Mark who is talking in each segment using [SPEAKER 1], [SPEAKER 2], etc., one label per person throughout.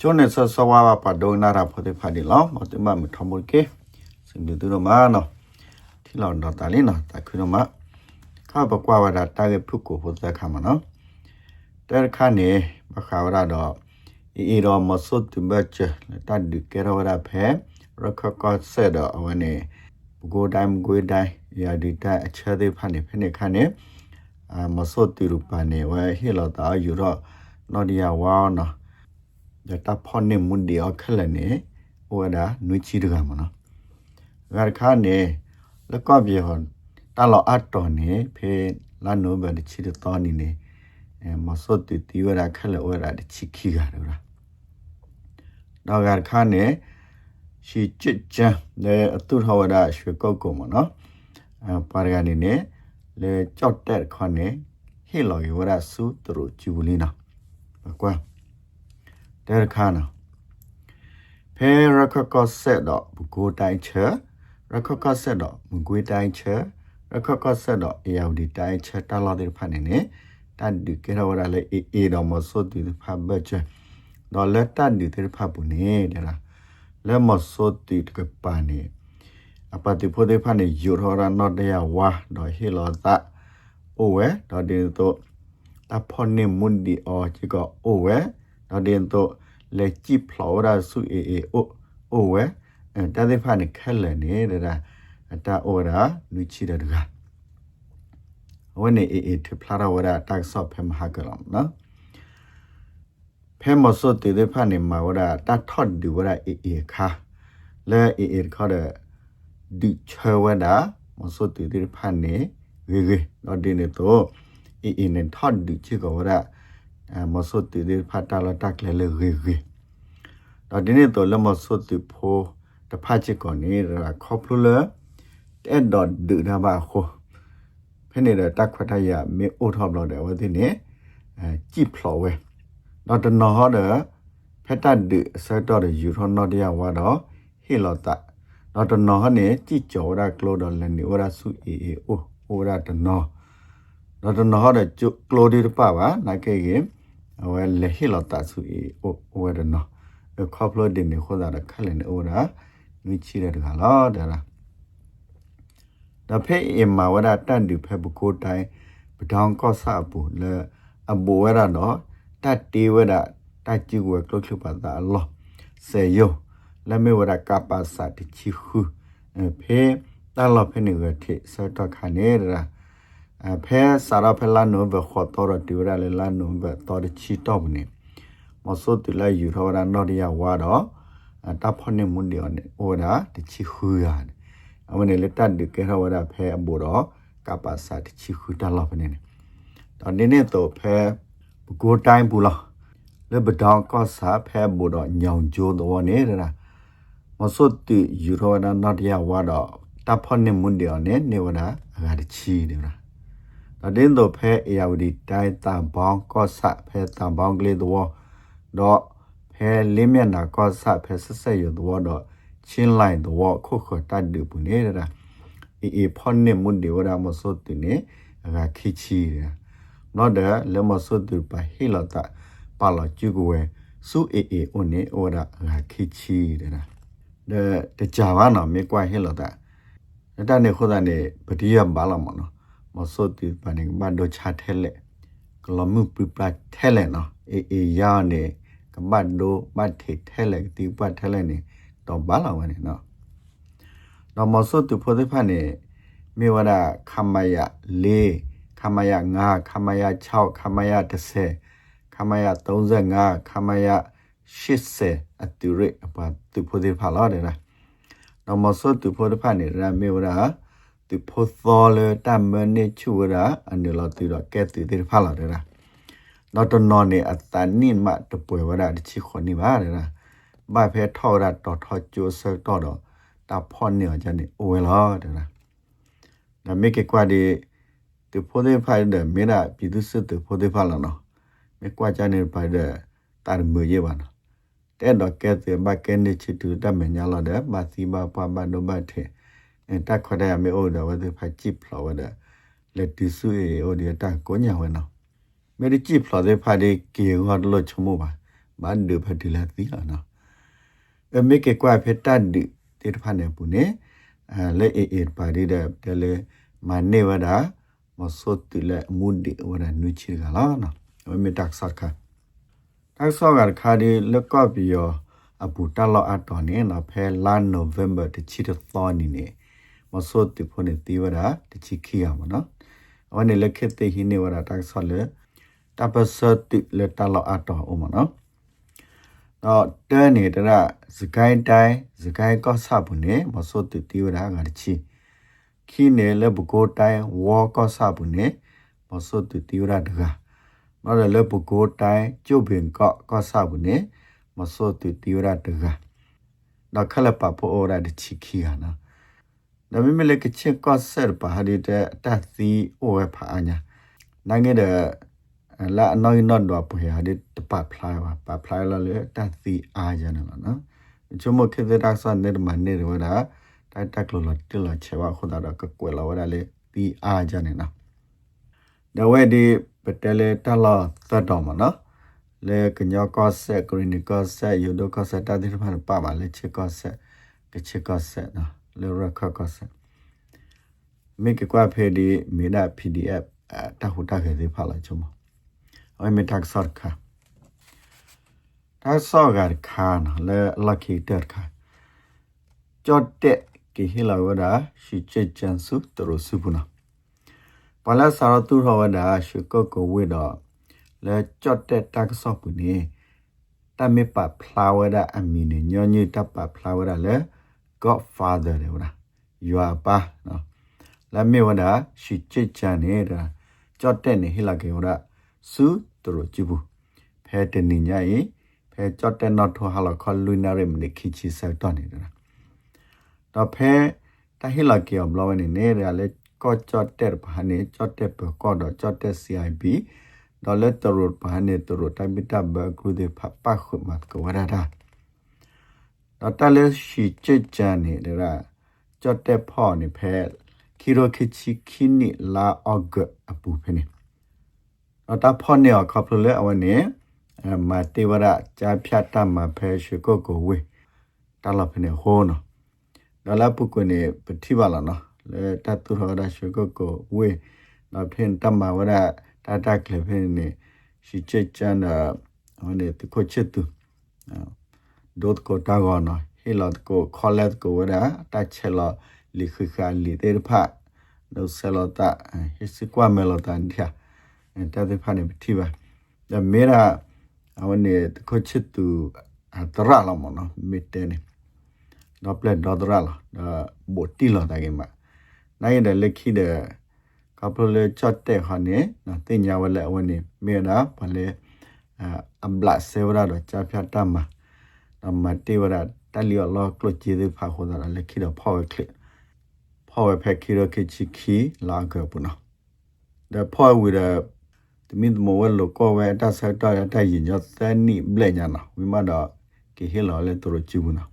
[SPEAKER 1] ချိုနေဆဆဝါပါဒိုနာရာဖိုတေဖာဒီလောမတမမထမကေစင်ဒူရမနောတီလောတော့တာလင်းနော်တခွနမခါဘကွာဝဒတာကေဖုကိုဖိုသက်ခါမနော်တဲခါနေဘခါဝရတော့အီရောမဆုတ်တဘချတတ်ဒီကေရဝရဖဲရခကောဆက်တော့အဝနေဘကိုတိုင်းဂွေတိုင်းယာဒီတအချဲသေးဖာနေဖနေခါနေအာမဆုတ်တူရပါနေဝဲဟီလောတာယူတော့နော်ဒီယာဝါနော် da ta phone mun di o khale ne o da nu chi de ga ma no ga kha ne la ko bi hon ta lo at to ne phe la no ba de chi de to ni ne e ma so ti ti wa da khale o da de chi khi ga de ra da ga kha ne shi chit chan le tu tho wa da shwe ko ko ma no pa ga ni ne le chot tet kha ne he lo yo da su tru chi bu li na kwa တဲခါနာ ဖဲရခကဆက်တော့ဘကိုတိုင်းချရခကဆက်တော့မကွေးတိုင်းချရခကဆက်တော့အေယော်ဒီတိုင်းချတလာတဲ့ဖာနေနေတတ်ဒီကေရဝရလေအေအေတော့မဆိုဒီဖာဘချတော့လက်တတ်ဒီတဲ့ဖာပုနေတဲ့လားလက်မဆိုဒီတကပါနေအပတိဖို့တဲ့ဖာနေယူထော်ရနော်တဲ့ဝါတော့ဟီလောတာအိုဝဲတော့ဒီတော့တဖောနေမွန်ဒီအောချီကအိုဝဲ နော်ဒီတော့လေကြည့်ဖလောရာစုအေအေအိုအိုဝဲတာတဲ့ဖာနေခဲလဲနေတာတာအိုရာလူချီတဲ့ကဝနေအေအေထဖလာရာဝရာတက်ဆော့ဖဲမဟာကလမ်နော်ဖဲမစောတေတဲ့ဖာနေမှာဝရာတတ်ထော့ဒီဝရာအေအေခါလဲအေအေခေါ်တဲ့ဒီချေဝဒါမစောတေတဲ့ဖာနေဝေဝေတော့ဒီနေတော့အေအေနဲ့ထော့ဒီချေကဝရာ မဆုတ်တီဒီဖတ်တာလတက်လေလေရေရေဒါဒီနေ့တော့လမဆုတ်တီဖိုတဖတ်ချစ်ကောနေရခေါပလူလတဲ့တော့ဒူနာပါခိုဖနေရတက်ခွတ်ထရမေအိုထော့ဘလို့တယ်ဝဒီနေအဲကြည့်ဖလော်ဝဲတော့တနော်ဟောတဲ့ဖက်တတ်ဒူဆက်တော့ယူထောနော်တရားဝါတော့ဟီလောတာတော့တနော်ဟနေကြည့်ကြောရကလိုတော့လည်းနေဝရစုအေအေအိုဟိုရတနော်တော့တနော်ဟတဲ့ကလိုဒီပါပါနာကေကေ အဝဲလေဟီလောတာဆူအီအိုဝဲဒနော်ခေါပလိုဒင်းနေခေါ်တာခက်လည်းနေအိုရာနွေချီတဲ့တခါလားဒါလားဒါဖဲအင်မာဝရတန်ဒီဖဲဘကိုတိုင်းပဒေါင်ကော့ဆာပူလေအဘူဝရနော်တတ်တီဝရတတ်ကျူဝဲကလုတ်ခပါတာလောစေယိုလမေဝရကပါစာတချီခုဖဲတလောဖဲနေရတိစတော့ခါနေရာ အဖဲစာရဖဲလာနိုဘခေါ်တော်တူရလေလာနိုဘတော်ချီတော့နေမဆိုတူလာယူထောရနော်ဒီယဝါတော့တပ်ဖနေမွန်ဒီယနေအိုဒါတချီခူရအမနေလက်တတ်ဒီကေရဝရဖဲအဘူတော့ကပါစာတချီခူတလောက်ဖနေနေတော့နေနေတော့ဖဲဘကိုတိုင်းဘူးလားလေဘဒေါကောစာဖဲဘူတော့ညောင်ကျိုးတော့နေတာမဆိုတူယူထောရနော်ဒီယဝါတော့တပ်ဖနေမွန်ဒီယနေနေဝနာအဂါတချီနေ တာအဒင်းတို့ဖဲအယာဝဒီတိုင်းတန်ပေါင်းကော့ဆဖဲတန်ပေါင်းကလေးတော့တော့ဖဲလင်းမျက်နာကော့ဆဖဲဆက်ဆက်ရတော့တော့ချင်းလိုက်တော့ခုခတတ်တူပူနေတာအေအေဖုန်နေမွန်ဒီဝရမစောတူနေအကခိချီရနော်တဲ့လမစောတူပါဟီလတာပါလာကျူကိုဝဲစုအေအေအိုနေဝရအကခိချီတဲ့တဲ့တကြပါနော်မေကွာဟီလတာတဲ့နေခုဒနေပတိယဘာလာမနော် မစောတိပနိဘတ်ဒိုချာထဲလေကလမှုပြပထဲလေနော်အေအေယာနေကဘတ်ဒိုဘတ်ထေထဲလေတိပတ်ထဲလေနေတော့ဘာလာဝနေနော်တော့မစောတိဖိုတဲ့ဖာနေမေဝရခမယ၄ခမယ9ခမယ6ခမယ10ခမယ35ခမယ80အတူရအပါသူဖိုတဲ့ဖာလာတယ်လားတော့မစောတိဖိုတဲ့ဖာနေရမေဝရ သူဖို့သောလေတမနေချူရာအန်လတူရကဲတူတဲ့ဖလာရတာတော့တနော်နေအတန်နိမတပွဲဝရတချီခွန်နေပါရတာဘာဖဲထော်ရတော်ထော်ကျိုးစတော့တော့တာဖော်နေကြနေအိုဝဲလာတဲ့လားဒါမေကကွာဒီသူဖို့တဲ့ဖိုင်တဲ့မေနာပြည်သူစစ်သူဖို့တဲ့ဖလာနော်မေကွာကြနေပါတဲ့တာမွေရပါနော်တဲ့တော့ကဲတဲ့ဘာကဲနေချီတူတမညာလာတဲ့ဘာစီဘာပါဘာနိုဘတ်တဲ့ တာခွတဲ့မေအိုဒါဝတဲ့ဖာချိဖလာဝတဲ့လက်တီဆူအေအိုဒီတာကိုညာဝဲနော်မေဒီချိဖလာတဲ့ဖာဒီကေဟောလို့ချမှုပါဘာဒဖတ်ဒီလာသီလာနော်အမေကေကွာဖက်တတ်ဒီတေတဖာနေပူနေအဲလေအေအေပါဒီတဲ့တယ်လေမနေဝဒါမစောတူလေမူဒီဝရနုချီကလာနော်အမေတက်ဆတ်ခါတက်ဆောကခါဒီလက်ကော့ပြီးရောအပူတလောအတော်နေနော်ဖဲလာနိုဗ ెంబర్ တချီတသောနီနေ မစောတူဖုန်တီဝဒါတချီခီရမနော်အဝနေလက်ခက်တဲ့ဟင်းနေဝဒါတက်ဆောလေတပစတိလက်တလောအတော်အမနော်တော့တဲနေတဲ့စကိုင်းတိုင်းစကိုင်းကော့ဆပ်ဘူးနေမစောတူတီဝဒါကတချီခီနေလေဘကိုတိုင်းဝါကော့ဆပ်ဘူးနေမစောတူတီဝဒါတကနော်လေဘကိုတိုင်းကျုပ်ပင်ကော့ကော့ဆပ်ဘူးနေမစောတူတီဝဒါတကတော့ခလပပိုအိုရာတချီခီဟာနော် ဒါပေမဲ့လည်းကချစ်ကော့ဆက်ပါဟာဒီတဲ့တသီအိုဝဲဖာညာနိုင်ငံတဲ့လာအနော်နော်တော့ပွေဟာဒီတပဖလိုင်ပါပဖလိုင်လာလေတသီအားကြနော်နော်ချို့မခေတဲ့တာဆန်နေမနေရဝဒါတိုက်တက်လို့တလချေဝခုဒါတော့ကကွယ်လာဝဒါလေဒီအားကြနေနော်ဒါဝဲဒီပတဲလေတလာသတ်တော်မနော်လေကညောကောဆက်ဂရီနီကောဆက်ယူဒိုကောဆက်တာဒီဖာပါပါလေချေကောဆက်ကချေကောဆက်နော် လေရခကဆန်မိကကွာဖေဒီမိဒါ PDF တဟုတခဲသေးဖလာချုံမအိုမေတက်ဆာခါတက်ဆောဂါခါနလေလကီတက်ခါကြော့တက်ကိဟီလာဝဒရှိချေချန်စုတရစုပနာပလာစာရတူဟဝဒရှိကကဝေဒလေကြော့တက်တက်ဆောပနေတမေပဖလာဝဒအမီနေညောညိတပဖလာဝဒလေ godfather တယ်ဟုတ်လားရွာပါနော်လက်မေဝနာရှိချစ်ချန်နေတာကြော့တက်နေဟိလာကေဟုတ်လားစူသူတို့ကြည့်ဘူးဖဲတနေညာရင်ဖဲကြော့တက်တော့ထဟာလခလူနာရမနေခိချီဆက်တော့နေတာတော့ဖဲတဟိလာကေဘလောင်းနေနေရလဲကော့ကြော့တက်ဘာနေကြော့တက်ပကော့တော့ကြော့တက် CIB ဒေါ်လက်တရူဘာနေတရူတိုင်မီတာဘဂရုဒေဖပတ်ခုမတ်ကဝရတာ တော့တလဲရှိချစ်ချန်နေတာချတ်တက်ဖောနေဖဲခီရိုခချီခီနီလာအော့ဂအပူဖနေတော့တဖောနေအခပ်လေအဝနေမတေဝရချာဖြတ်တမဖဲရှိကိုကိုဝေတလဖနေဟောနော်ဒါလာပုကွနေပတိပါလာနော်လေတတူရဒါရှုကကိုဝေနောက်ဖင်တမဝရတာတာကလဖင်နေရှိချက်ချန်ဟိုနေတကိုချက်တူ ဒုတ်ကိုတာကောနော်ဟီလတ်ကိုခေါ်လက်ကိုဝရတာချက်လလီခခလီတေဖာဒုဆလတာဟစ်စကွာမလတာန်တီယာတတဲ့ဖာနေပတိပါဒါမေရာအဝနေတကိုချက်တူအတရလာမနော်မီတဲနေတော့ပလက်ဒေါ်ဒရာလာဘိုတီလာတကယ်မှာနိုင်တဲ့လက်ခိတဲ့ကပလချတ်တဲ့ခနဲ့နော်တင်ညာဝလဲအဝနေမေနာဘလဲအဘလဆေဝရာတော့ချဖြတ်တမန မတေဝရာတလီလောကလချီတဲ့ဖာခေါ်တာလက်ခိတော့ဖောက်ခလစ်ဖောက်ဖက်ခိရခိချီခီလာကပနာ the point with the တမင်မဝဲလောကဝဲတဆက်တော့ရတဲ့ရင်ရတဲ့နိဘလက်ညာနာဝိမတော့ကေဟီလောလဲတူချီဘူးနာ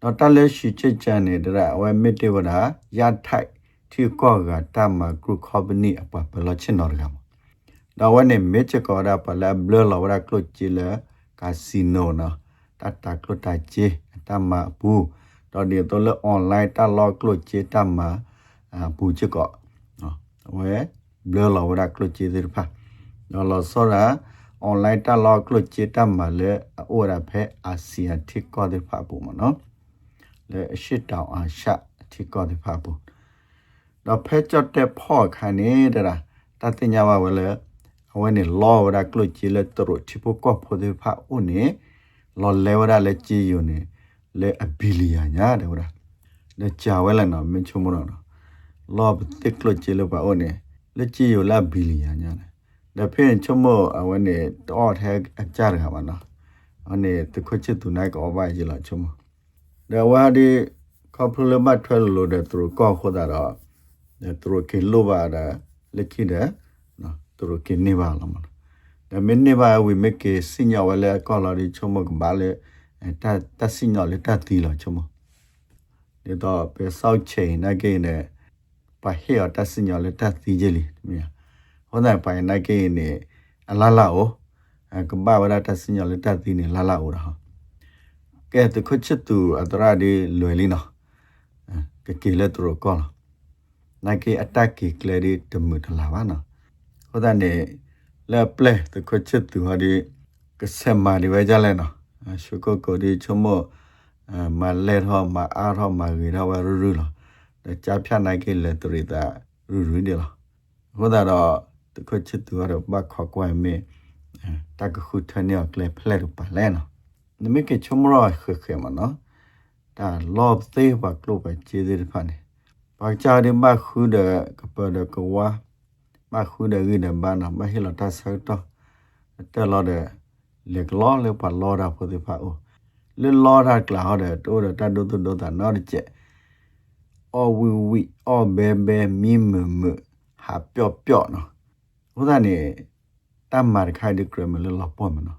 [SPEAKER 1] တော့တလဲရှိချစ်ချန်နေတဲ့ဝဲမစ်တေဝဒရထိုက်ထီကောကတမဂရုခေါပနီအပပလချင်တော်ကမတော့ဝဲနေမစ်ချကောရပလဘလလဝရကလုချီလကာစီနိုနော် တတကလုတချေတမဘူးတော့ဒီတော့လအွန်လိုင်းတလောကလုချေတမဘူးချကောနော်ဝဲဘလလဝရကလုချေဒီဖာတော့လောစောရာအွန်လိုင်းတလောကလုချေတမလေအိုရဖဲအာဆီယန်ထီကောဒီဖာဘူးမနော်လေအရှိတောင်အာရှအထီကောဒီဖာဘူးတော့ဖဲချတ်တဲ့ဖော့ခါနေတာတတင်ညာပါဝလေအဝဲနေလောဝရကလုချီလေတရချီပိုကောဖိုဒီဖာဦးနေ လောလေဝရလေချီယူနေလေအဘီလီယာညာတဲ့ဝရလေချာဝဲလနော်မင်းချုံမနော်လောဘတစ်ကလုချီလေပါဦးနေလေချီယူလာဘီလီယာညာလေဖင်ချုံမအဝဲနေတော့ထဲအကြရပါနော်အနေတခွချစ်သူနိုင်ကောပါကြီးလာချုံမဒါဝါဒီကပလမတ်ထွဲလို့တဲ့သူကောခေါ်တာတော့သူကလောပါတာလက်ခိတဲ့နော်သူကနေပါလားမဒါမင်းနေ ပါဝိမကေစညဝလဲကောလာဒီချုံမကဘာလဲတတစညလေတတီလာချုံမဒီတော့ပဲစောက်ချိန်နကေနဲ့ပါဟေတစညလေတတီကြလီမြာဟောတဲ့ပိုင်နကေနဲ့အလာလာ哦အဲကဘာဝရတစညလတတိနေလာလာဦးတော့ကဲတခုချစ်သူအတရာဒီလွယ်လီနော်ကကေ လက်သူရောကောနိုင်ကေအတက်ကေကလေဒီတမှုတလာပါနော်ဟိုတဲ့နေလက်ပလက်တခုချစ်သူဟာဒီကစမမာဒီဝဲကြလဲနော်ရှုကိုကိုဒီချမောမလဲတော့မအားတော့မဂီတော့ဝရူရူလောကြာဖြတ်နိုင်ကေလက်သူရတာရူရူဒီလောဟိုတော့တခုချစ်သူကတော့ဘခောက်ကွယ်မေတကခုထနေကလေဖလက်ပါလဲနော်နမကေချမရခခေမနော်ဒါလော့သေးပါကလို့ပဲခြေသေးဖာနေပါချာဒီမခုဒကပဒကဝါ မခုဒဂိဒဘာနာမဟီလတာဆောတော့တဲလော်တဲ့လေကလောလေပါလော်တာဖို့ဒီဖာအိုလေလော်တာကလာဟတဲ့တိုးတဲ့တတ်တို့တို့တာနော်တဲ့ချက်အော်ဝီဝီအော်ဘဲဘဲမီမမဟာပျော့ပျော့နော်ဟိုဒါနေတမ်းမာခိုင်ဒီကရမလလောပေါ်မနော်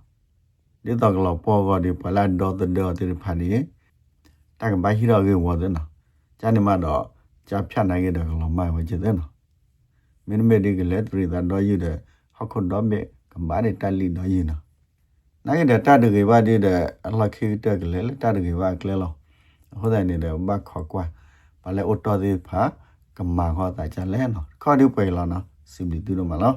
[SPEAKER 1] ဒီတော့ကလောပေါ်ကဒီပလာဒေါ်တဲ့ဒေါ်တဲ့ဖာနေတကဘာဟီရောကေဝတဲ့နော်ဂျာနေမတော့ဂျာဖြတ်နိုင်ခဲ့တယ်ကလောမိုင်ဝချတဲ့နော် မင်းမေဒီကလက်ထရီဒါတော့ယူတဲ့ဟခုတော့မေကဘာနေတလီတော့ယူနော်နိုင်တဲ့တတကေဘာဒီတဲ့အလခိတကလေတတကေဘာကလေလောဟိုတဲ့နေတဲ့ဘခောကွာဘာလဲအော်တော်ဒီဖာကမာခေါ်တာချလဲနော်ခေါ်ဒီပွဲလောနော်စီမီတူတော့မလား